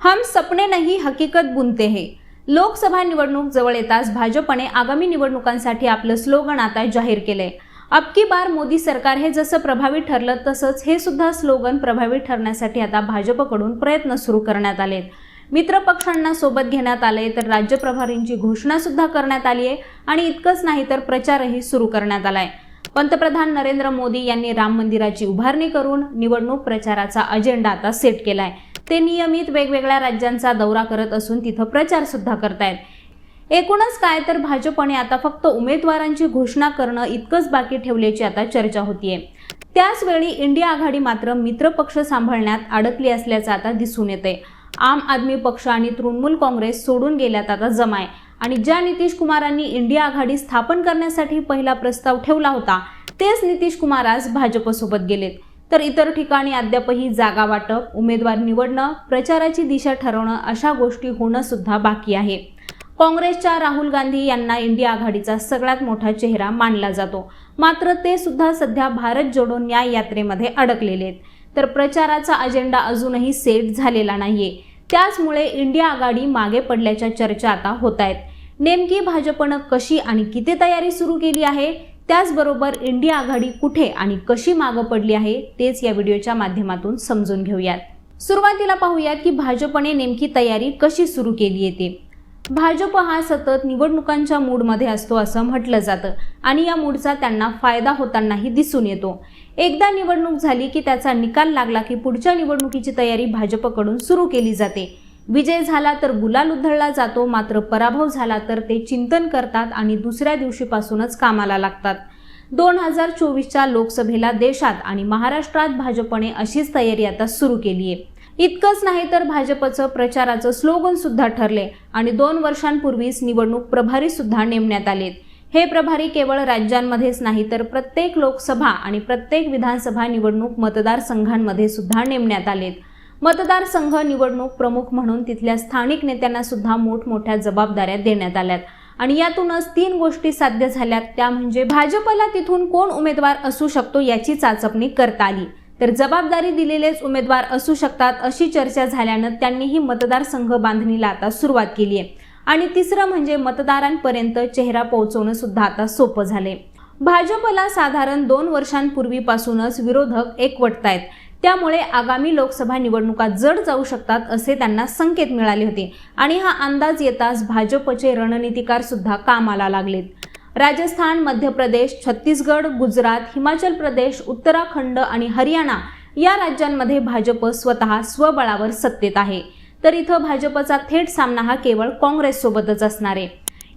हम सपने नाही हकीकत बुनते हे. लोकसभा निवडणूक जवळ येताच भाजपने आगामी निवडणुकांसाठी आपलं स्लोगन आता जाहीर केलंय. अब की बार मोदी सरकार हे जसं प्रभावी ठरलं तसंच हे सुद्धा स्लोगन प्रभावी ठरण्यासाठी आता भाजपकडून प्रयत्न सुरू करण्यात आले मित्रपक्षांना सोबत घेण्यात आले तर राज्य प्रभारींची घोषणा सुद्धा करण्यात आली आहे आणि इतकंच नाही तर प्रचारही सुरू करण्यात आलाय. पंतप्रधान नरेंद्र मोदी यांनी राम मंदिराची उभारणी करून निवडणूक प्रचाराचा अजेंडा आता सेट केलाय. ते नियमित वेगवेगळ्या राज्यांचा दौरा करत असून तिथं प्रचार सुद्धा करतायत. एकूणच काय तर भाजपने आता फक्त उमेदवारांची घोषणा करणं इतकंच बाकी ठेवल्याची आता चर्चा होतीये. त्याचवेळी इंडिया आघाडी मात्र मित्रपक्ष सांभाळण्यात अडकली असल्याचं आता दिसून येते आम आदमी पक्ष आणि तृणमूल काँग्रेस सोडून गेल्यात आता जमाय. आणि ज्या नितीश कुमारांनी इंडिया आघाडी स्थापन करण्यासाठी पहिला प्रस्ताव ठेवला होता तेच नितीश कुमार आज भाजपसोबत गेलेत. तर इतर ठिकाणी अद्यापही जागा वाटप उमेदवार निवडणं प्रचाराची दिशा ठरवणं अशा गोष्टी होणं सुद्धा बाकी आहे. काँग्रेसच्या राहुल गांधी यांना इंडिया आघाडीचा सगळ्यात मोठा चेहरा मानला जातो. मात्र ते सुद्धा सध्या भारत जोडो न्याय यात्रेमध्ये अडकलेले आहेत. तर प्रचाराचा अजेंडा अजूनही सेट झालेला नाहीये. त्याचमुळे इंडिया आघाडी मागे पडल्याच्या चर्चा आता होत आहेत. नेमकी भाजपनं कशी आणि किती तयारी सुरू केली आहे? त्याचबरोबर इंडिया आघाडी कुठे आणि कशी मागं पडली आहे तेच या व्हिडिओच्या माध्यमातून समजून घेऊयात. सुरुवातीला पाहूयात की भाजपने नेमकी तयारी कशी सुरू केली आहे ते. भाजप हा सतत निवडणुकांच्या मूडमध्ये असतो असं म्हटलं जातं आणि या मूडचा त्यांना फायदा होतानाही दिसून येतो. एकदा निवडणूक झाली की त्याचा निकाल लागला की पुढच्या निवडणुकीची तयारी भाजपकडून सुरू केली जाते. विजय झाला तर गुलाल उधळला जातो मात्र पराभव झाला तर ते चिंतन करतात आणि दुसऱ्या दिवशीपासूनच कामाला लागतात. दोन हजार चोवीसच्या लोकसभेला देशात आणि महाराष्ट्रात भाजपने अशीच तयारी आता सुरू केली आहे. इतकंच नाही तर भाजपचं प्रचाराचं स्लोगन सुद्धा ठरले आणि दोन वर्षांपूर्वीच निवडणूक प्रभारी सुद्धा नेमण्यात आलेत हे प्रभारी केवळ राज्यांमध्येच नाही तर प्रत्येक लोकसभा आणि प्रत्येक विधानसभा निवडणूक मतदारसंघांमध्ये सुद्धा नेमण्यात आलेत मतदारसंघ निवडणूक प्रमुख म्हणून तिथल्या स्थानिक नेत्यांना सुद्धा मोठमोठ्या जबाबदाऱ्या देण्यात आल्यात. आणि यातूनच तीन गोष्टी साध्य झाल्यात. त्या म्हणजे भाजपला तिथून कोण उमेदवार असू शकतो याची चाचपणी करता आली. तर जबाबदारी दिलेलेच उमेदवार असू शकतात अशी चर्चा झाल्यानं त्यांनीही मतदारसंघ बांधणीला आता सुरुवात केली आहे. आणि तिसरं म्हणजे मतदारांपर्यंत चेहरा पोहोचवणं सुद्धा आता सोपं झाले भाजपला साधारण दोन वर्षांपूर्वीपासूनच विरोधक एकवटतायत. त्यामुळे आगामी लोकसभा निवडणुका जड जाऊ शकतात असे त्यांना संकेत मिळाले होते. आणि हा अंदाज येताच भाजपचे रणनीतिकार सुद्धा कामाला लागलेत. राजस्थान मध्य प्रदेश छत्तीसगड गुजरात हिमाचल प्रदेश उत्तराखंड आणि हरियाणा या राज्यांमध्ये भाजप स्वतः स्वबळावर सत्तेत आहे. तर इथं भाजपचा थेट सामना हा केवळ काँग्रेससोबतच असणार आहे.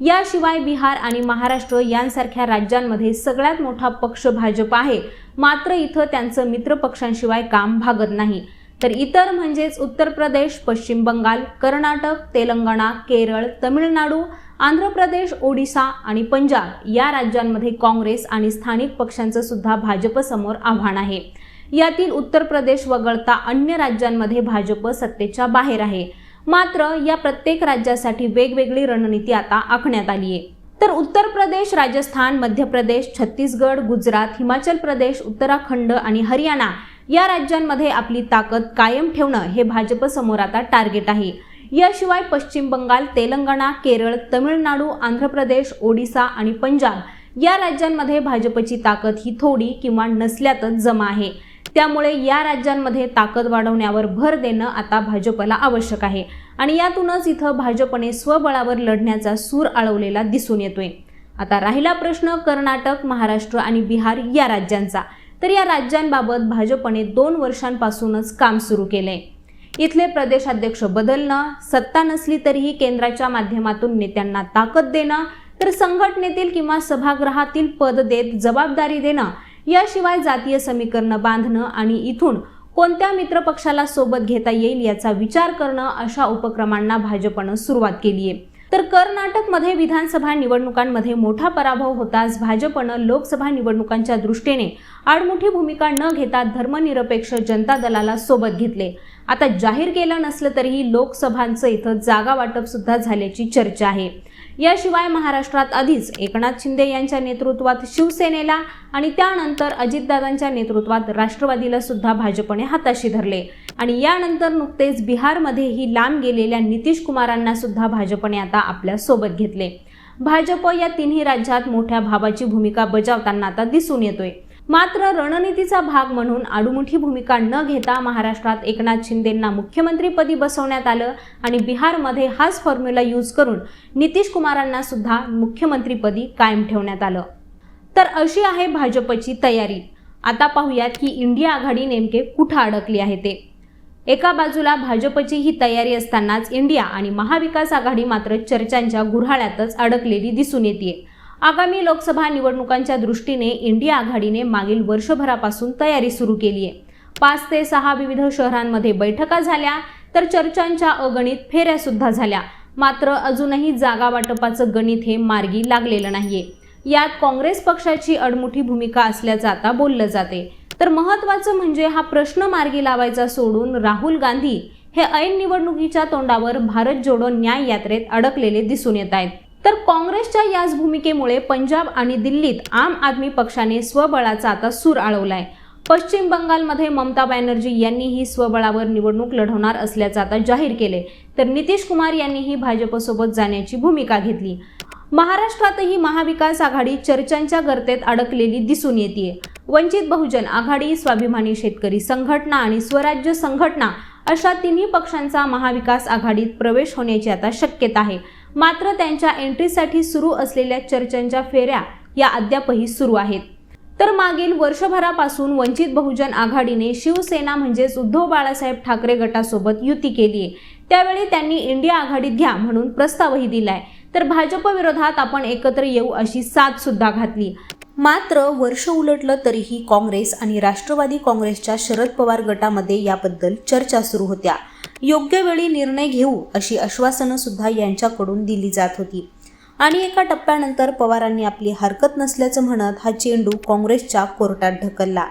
याशिवाय बिहार आणि महाराष्ट्र यांसारख्या राज्यांमध्ये सगळ्यात मोठा पक्ष भाजप आहे. मात्र इथं त्यांचं मित्रपक्षांशिवाय काम भागत नाही. तर इतर म्हणजेच उत्तर प्रदेश पश्चिम बंगाल कर्नाटक तेलंगणा केरळ तमिळनाडू आंध्र प्रदेश ओडिसा आणि पंजाब या राज्यांमध्ये काँग्रेस आणि स्थानिक पक्षांचं सुद्धा भाजपसमोर आव्हान आहे. यातील उत्तर प्रदेश वगळता अन्य राज्यांमध्ये भाजप सत्तेच्या बाहेर आहे. मात्र या प्रत्येक राज्यासाठी वेगवेगळी रणनीती आता आखण्यात आली आहे. तर उत्तर प्रदेश राजस्थान मध्य प्रदेश छत्तीसगड गुजरात हिमाचल प्रदेश उत्तराखंड आणि हरियाणा या राज्यांमध्ये आपली ताकद कायम ठेवणं हे भाजपसमोर आता टार्गेट आहे. याशिवाय पश्चिम बंगाल तेलंगणा केरळ तमिळनाडू आंध्र प्रदेश ओडिसा आणि पंजाब या राज्यांमध्ये भाजपची ताकद ही थोडी किंवा नसल्यातच जमा आहे. त्यामुळे या राज्यांमध्ये ताकद वाढवण्यावर भर देणं आता भाजपला आवश्यक आहे. आणि यातूनच इथं भाजपने स्वबळावर लढण्याचा सूर आळवलेला दिसून येतोय. आता राहिला प्रश्न कर्नाटक महाराष्ट्र आणि बिहार या राज्यांचा. तर या राज्यांबाबत भाजपने दोन वर्षांपासूनच काम सुरू केलंय. इथले प्रदेशाध्यक्ष बदलणं सत्ता नसली तरीही केंद्राच्या माध्यमातून नेत्यांना ताकद देणं तर संघटनेतील किंवा सभागृहातील पद देत जबाबदारी देणं याशिवाय जातीय समीकरणं बांधणं आणि इथून कोणत्या मित्रपक्षाला सोबत घेता येईल याचा विचार करणं अशा उपक्रमांना भाजपनं सुरुवात केली आहे तर कर्नाटकमध्ये विधानसभा निवडणुकांमध्ये मोठा पराभव होताच भाजपनं लोकसभा निवडणुकांच्या दृष्टीने आडमुठी भूमिका न घेता धर्मनिरपेक्ष जनता दलाला सोबत घेतले. आता जाहीर केलं नसलं तरीही लोकसभांचं इथं जागा वाटप सुद्धा झाल्याची चर्चा आहे. याशिवाय महाराष्ट्रात आधीच एकनाथ शिंदे यांच्या नेतृत्वात शिवसेनेला आणि त्यानंतर अजितदादांच्या नेतृत्वात राष्ट्रवादीला सुद्धा भाजपने हाताशी धरले. आणि यानंतर नुकतेच बिहारमध्येही लांब गेलेल्या नितीश कुमारांना सुद्धा भाजपने आता आपल्यासोबत घेतले. भाजप या तिन्ही राज्यात मोठ्या भावाची भूमिका बजावताना आता दिसून येतोय. मात्र रणनीतीचा भाग म्हणून आडुमुठी भूमिका न घेता महाराष्ट्रात एकनाथ शिंदेंना मुख्यमंत्रीपदी बसवण्यात आलं आणि बिहारमध्ये हाच फॉर्म्युला यूज करून नितीश कुमारांना सुद्धा मुख्यमंत्रीपदी कायम ठेवण्यात आलं. तर अशी आहे भाजपची तयारी. आता पाहूयात की इंडिया आघाडी नेमके कुठं अडकली आहे ते. एका बाजूला भाजपची ही तयारी असतानाच इंडिया आणि महाविकास आघाडी मात्र चर्चांच्या गुऱ्हाळ्यातच अडकलेली दिसून येते आगामी लोकसभा निवडणुकांच्या दृष्टीने इंडिया आघाडीने मागील वर्षभरापासून तयारी सुरू केली आहे पाच ते सहा विविध शहरांमध्ये बैठका झाल्या तर चर्चांच्या अगणित फेऱ्या सुद्धा झाल्या. मात्र अजूनही जागा वाटपाचं गणित हे मार्गी लागलेलं नाहीये. यात काँग्रेस पक्षाची अडमुठी भूमिका असल्याचं आता बोललं जाते तर महत्त्वाचं म्हणजे हा प्रश्न मार्गी लावायचा सोडून राहुल गांधी हे ऐन निवडणुकीच्या तोंडावर भारत जोडो न्याय यात्रेत अडकलेले दिसून येत आहेत. तर काँग्रेसच्या याच भूमिकेमुळे पंजाब आणि दिल्लीत आम आदमी पक्षाने स्वबळाचा आता सूर आळवलाय. पश्चिम बंगालमध्ये ममता बॅनर्जी यांनीही स्वबळावर निवडणूक लढवणार असल्याचं आता जाहीर केले तर नितीश कुमार यांनीही भाजपसोबत जाण्याची भूमिका घेतली. महाराष्ट्रातही महाविकास आघाडी चर्चांच्या गर्तेत अडकलेली दिसून येते वंचित बहुजन आघाडी स्वाभिमानी शेतकरी संघटना आणि स्वराज्य संघटना अशा तिन्ही पक्षांचा महाविकास आघाडीत प्रवेश होण्याची आता शक्यता आहे. मात्र त्यांच्या एंट्रीसाठी सुरू असलेल्या चर्चांच्या फेऱ्या या अद्यापही सुरू आहेत. तर मागील वर्षभरापासून वंचित बहुजन आघाडीने शिवसेना म्हणजेच उद्धव बाळासाहेब ठाकरे गटासोबत युती केली आहे. त्यावेळी त्यांनी इंडिया आघाडीत घ्या म्हणून प्रस्तावही दिलाय. तर भाजप विरोधात आपण एकत्र येऊ अशी साथ सुद्धा घातली. मात्र वर्ष उलटलं तरीही काँग्रेस आणि राष्ट्रवादी काँग्रेसच्या शरद पवार गटामध्ये याबद्दल चर्चा सुरू होत्या. योग्य वेळी निर्णय घेऊ अशी आश्वासनं सुद्धा यांच्याकडून दिली जात होती. आणि एका टप्प्यानंतर पवारांनी आपली हरकत नसल्याचं म्हणत हा चेंडू काँग्रेसच्या कोर्टात ढकलला.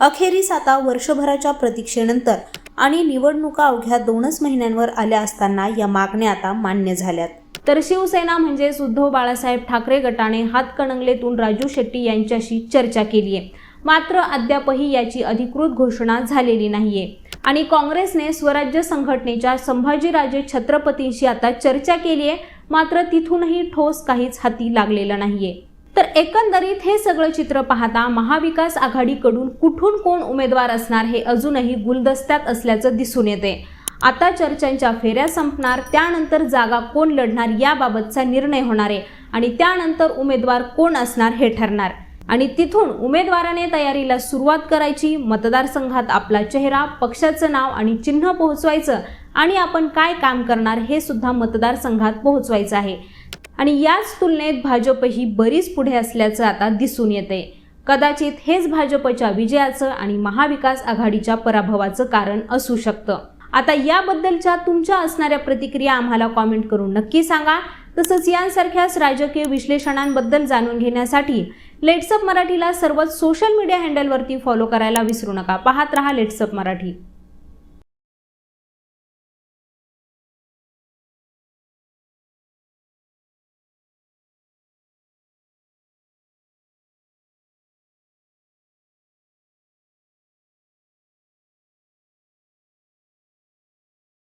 अखेरीस आता वर्षभराच्या प्रतीक्षेनंतर आणि निवडणुका अवघ्या दोनच महिन्यांवर आल्या असताना या मागण्या आता मान्य झाल्यात. तर शिवसेना म्हणजेच उद्धव बाळासाहेब ठाकरे गटाने हातकणंगलेतून राजू शेट्टी यांच्याशी चर्चा केली आहे मात्र अद्यापही याची अधिकृत घोषणा झालेली नाहीये. आणि काँग्रेसने स्वराज्य संघटनेच्या संभाजीराजे छत्रपतींशी आता चर्चा केली आहे. मात्र तिथूनही ठोस काहीच हाती लागलेलं नाहीये. तर एकंदरीत हे सगळं चित्र पाहता महाविकास आघाडीकडून कुठून कोण उमेदवार असणार हे अजूनही गुलदस्त्यात असल्याचं दिसून येते. आता चर्चांच्या फेऱ्या संपणार त्यानंतर जागा कोण लढणार याबाबतचा निर्णय होणार आहे आणि त्यानंतर उमेदवार कोण असणार हे ठरणार. आणि तिथून उमेदवाराने तयारीला सुरुवात करायची. मतदारसंघात आपला चेहरा पक्षाचं नाव आणि चिन्ह पोहोचवायचं आणि आपण काय काम करणार हे सुद्धा मतदारसंघात पोहोचवायचं आहे. आणि याच तुलनेत भाजप ही बरीच पुढे असल्याचं आता दिसून येते. कदाचित हेच भाजपच्या विजयाचं आणि महाविकास आघाडीच्या पराभवाचं कारण असू शकतं. आता याबद्दलच्या तुमच्या असणाऱ्या प्रतिक्रिया आम्हाला कॉमेंट करून नक्की सांगा. तसंच यांसारख्याच राजकीय विश्लेषणांबद्दल जाणून घेण्यासाठी लेट्सअप मराठीला सर्वच सोशल मीडिया हँडलवरती फॉलो करायला विसरू नका. पाहत रहा लेट्सअप मराठी.